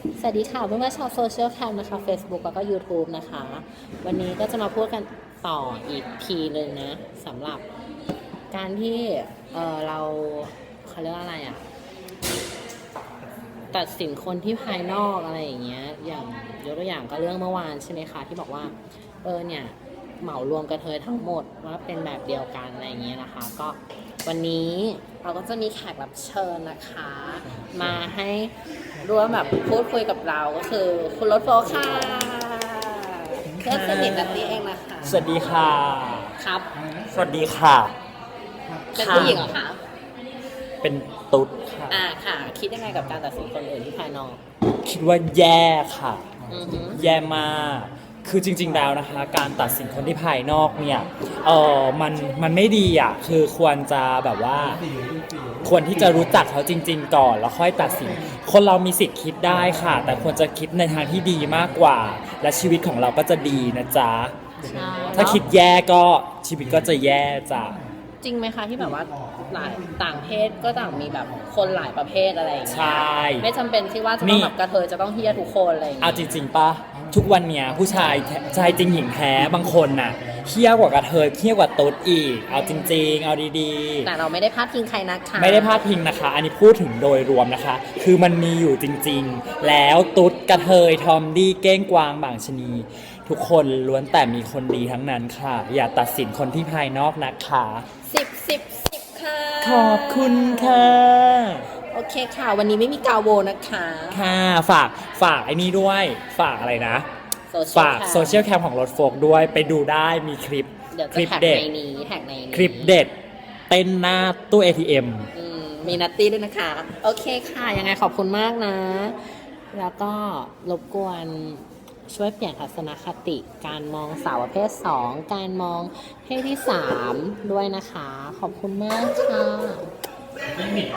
สวัสดีค่ะเพื่อนๆชาวโซเชียลแคมนะคะ Facebook แล้วก็ YouTube นะคะ วันนี้ก็จะมาพูดกันต่ออีกทีเลยนะสำหรับการที่เออเราเขาเรียกว่าอะไรอะตัดสินคนที่ภายนอกอะไรอย่างเงี้ยอย่างยกตัวอย่างก็เรื่องเมื่อวานใช่ไหมคะ ที่บอกว่า เออเนี่ย เหมารวมกระเทยทั้งหมดว่าเป็นแบบเดียวกันอะไรอย่างเงี้ยนะคะ ก็วันนี้เราก็จะมีแขกรับเชิญนะคะ มาให้ร่วมแบบพูดคุยกับเราก็คือ คุณรถโฟค่ะเพื่อนสนิทนัตตี้เองนะคะสวัสดีค่ะ ครับ สวัสดีค่ะ เป็นผู้หญิงเหรอคะเป็นตุ๊ดค่ะ อ่าค่ะ คิดยังไงกับการตัดสินคนอื่นที่ภายนอก คิดว่าแย่ค่ะอือหือแย่มาก คือจริง ๆ แล้วนะคะ การตัดสินคนที่ภายนอกเนี่ยเออมันมันไม่ดีอะคือควรจะแบบว่า ควรที่จะรู้จักเขาจริง ๆ ก่อนแล้วค่อยตัดสิน คนเรามีสิทธิ์คิดได้ค่ะ แต่ควรจะคิดในทางที่ดีมากกว่า และชีวิตของเราก็จะดีนะจ๊ะใช่ถ้าคิดแย่ก็ชีวิตก็จะแย่จ้ะ จริงไหมคะที่แบบว่าหลายต่างเพศก็ต่างมีแบบคนหลายประเภทอะไรอย่างเงี้ยใช่ไม่จำเป็นที่ว่าจะนี่ต้องแบบกระเทยจะต้องเฮี้ยทุกคนอะไรอย่างเอาเงี้ยจริงๆปะ ทุกวันเนี้ยผู้ชายแท้ชายจริงหญิงแท้บางคนน่ะเที่ยวกว่ากระเทยเที่ยวกว่าตุ๊ดอีก เอาจริง ๆ เอาดีแต่เราไม่ได้พาดพิงใครนะคะๆ ไม่ได้พาดพิงนะคะ อันนี้พูดถึงโดยรวมนะคะ คือมันมีอยู่จริง ๆ แล้วตุ๊ดกระเทยทอมดี้เก้งกวางบางชะนี ทุกคนล้วนแต่มีคนดีทั้งนั้นค่ะ อย่าตัดสินคนที่ภายนอกนะคะ สิบสิบสิบค่ะ ขอบคุณค่ะโอเคค่ะ วันนี้ไม่มีกาโวนะคะค่ะฝากฝากไอ้นี่ด้วย ฝากอะไรนะโซเชียลฝากโซเชียลแคมของรถโฟกด้วยไปดูได้มีคลิปเดี๋ยวคจะลิปแท็กเด็ดในนี้แท็กในนี้คลิปเด็ดเต้นหน้าตู้ ATM อืมมีนัตตี้ด้วยนะคะ โอเคค่ะ ยังไงขอบคุณมากนะ แล้วก็รบกวนช่วยเปลี่ยนทัศนคติ การมองสาวประเภท 2 การมองเพศที่ 3 ด้วยนะคะ ขอบคุณมากค่ะ